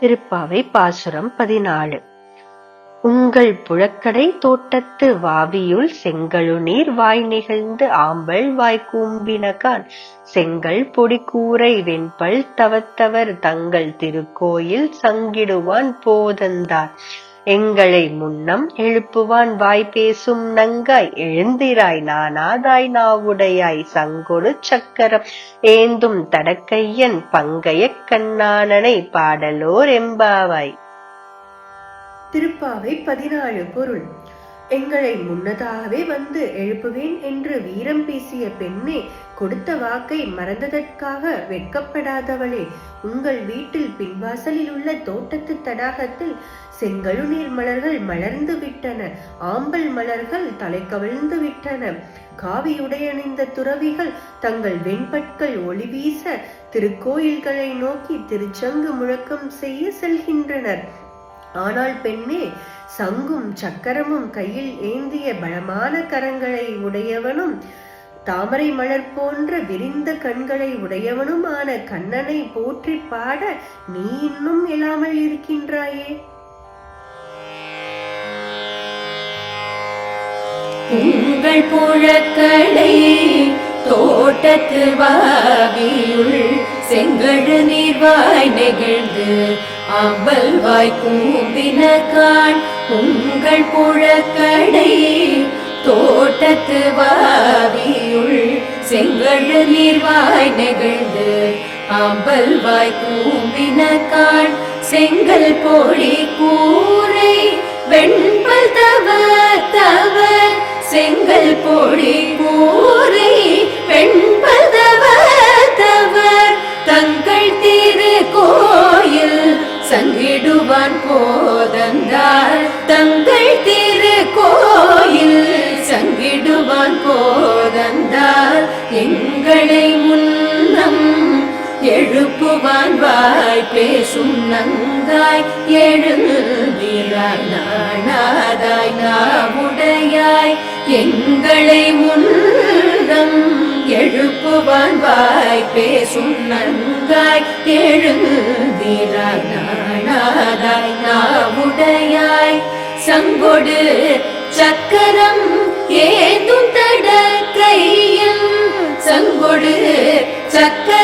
திருப்பாவை பாசுரம் பதினாலு. உங்கள் புழக்கடை தோட்டத்து வாவியுள் செங்கழுநீர் வாய் நிகழ்ந்து ஆம்பல் வாய் கூம்பினகான். செங்கல் கூரை வெண்பல் தவத்தவர் தங்கள் திருக்கோயில் சங்கிடுவான் போதந்தார். எங்களை முன்னம் எழுப்புவான் வாய் பேசும் நங்காய். எழுந்திராய் நானாதாய் நாவுடையாய் சங்கொடு சக்கரம். ஏந்தும் தடக்கையன் பங்கைய கண்ணானனை பாடலோர் எம்பாவாய். திருப்பாவை பதினாலு பொருள். எங்களை முன்னதாகவே வந்து எழுப்புவேன் என்று வீரம் பேசிய பெண்ணே கொடுத்த வாக்கை மறந்ததற்காக வெட்கப்படாதவளே உங்கள் வீட்டில் பின்வாசலில் உள்ள தோட்டத்து தடாகத்தில் செங்கழுநீர் மலர்கள் மலர்ந்து விட்டன ஆம்பல் மலர்கள் தலை கவிழ்ந்து விட்டன. காவியுடையணிந்த துறவிகள் தங்கள் வெண்பட்கள் ஒளி வீச திருக்கோயில்களை நோக்கி திருச்சங்கு முழக்கம் செய்ய செல்கின்றனர். ஆனால் பெண்ணே சங்கும் சக்கரமும் கையில் ஏந்திய பலமான கரங்களை உடையவனும் தாமரை மலர் போன்ற விரிந்த கண்களை உடையவனுமான கண்ணனை போற்றி பாட நீ இன்னும் இல்லாமல் இருக்கின்றாயே. உங்கள் புழக்கடை தோட்டத்து வாவியுள் செங்கடு நீர்வாய் நெகிழ்ந்து அம்பல் வாய் கூம்பின உங்கள் புழக்கடை தோட்டத்து வாவியுள் செங்கழு நீர்வாய் நெகிழ்ந்து. அம்பல் வாய் கூம்பின செங்கல் பொழி கூரை வெண்பல் தவ தவ செங்கல் பொழி கூரை வெண் தேடுவான் போதந்தார் தங்கள் திரு கோயில் சங்கிடுவான் போதந்தார் எங்களை முன்னம் எழுப்புவான் வாய். பேசும் நங்காய் எழுந்திராய் நாணாதாய் நாவுடையாய் எங்களை முன்னம் எழுப்புவான் வாய். பேசும் நங்காய் எழுந்திராய் நாணாதாய் நாவுடையாய் சங்கொடு சக்கரம் ஏதும் தட கையில் சங்கொடு சக்கரம்